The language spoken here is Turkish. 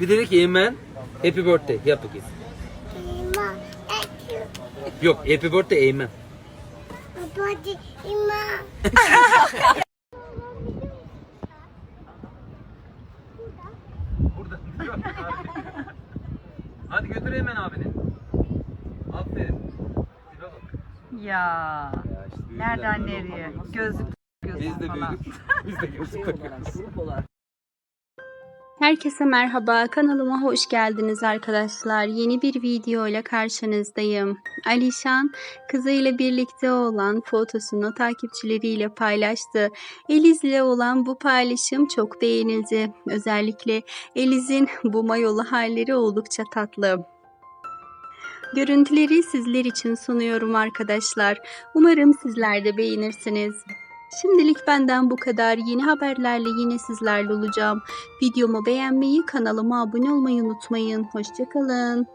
Bir dedi ki Eymen happy birthday yap bakayım. Ima. Thank you. Yok happy birthday Eymen. Burada. Hadi götür Eymen abini. Aferin. Tipe bak. Ya. Ya işte büyüdüler, Nereden böyle nereye? olmaz. Gözlük Biz gözlük de falan. büyüdük. Biz de gözlük takıyoruz. Herkese merhaba, kanalıma hoş geldiniz arkadaşlar. Yeni bir video ile karşınızdayım. Alişan kızıyla birlikte olan fotosunu takipçileriyle paylaştı. Eliz'le olan bu paylaşım çok beğenildi. Özellikle Eliz'in bu mayolu halleri oldukça tatlı. Görüntüleri sizler için sunuyorum arkadaşlar. Umarım sizler de beğenirsiniz. Şimdilik benden bu kadar. Yeni haberlerle yine sizlerle olacağım. Videomu beğenmeyi, kanalıma abone olmayı unutmayın. Hoşçakalın.